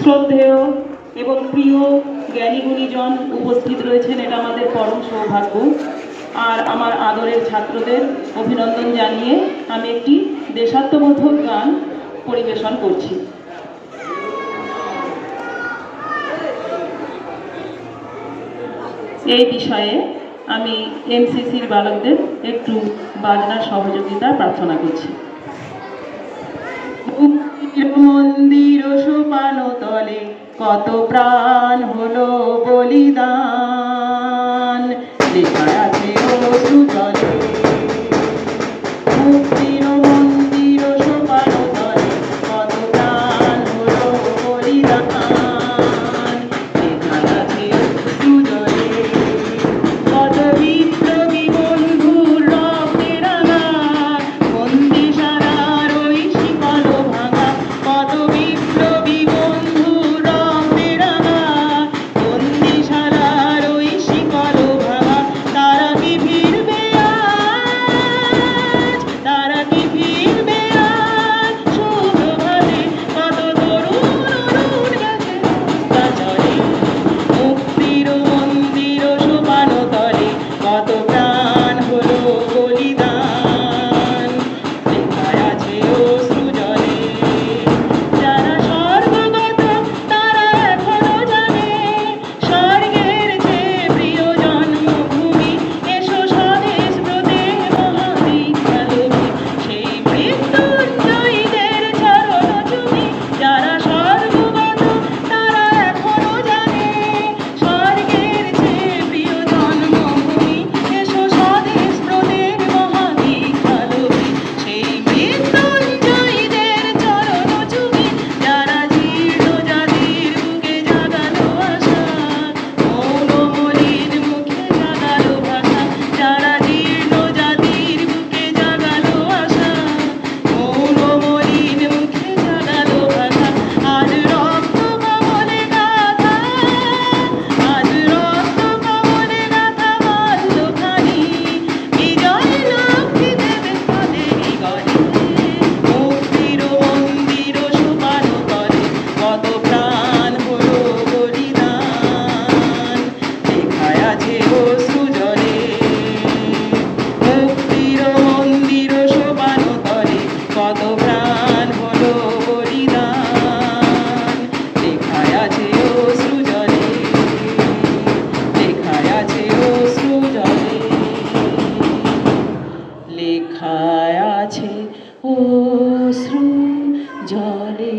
শ্রদ্ধেয় এবং প্রিয় জ্ঞানী গুণীজন উপস্থিত রয়েছেন, এটা আমাদের পরম সৌভাগ্য। আর আমার আদরের ছাত্রদের অভিনন্দন জানিয়ে আমি একটি দেশাত্মবোধক গান পরিবেশন করছি। এই বিষয়ে আমি এমসিসির বালকদের একটু বাজনার সহযোগিতা প্রার্থনা করছি। মন্দির তলে কত প্রাণ হলো বলিদান। vida. জলে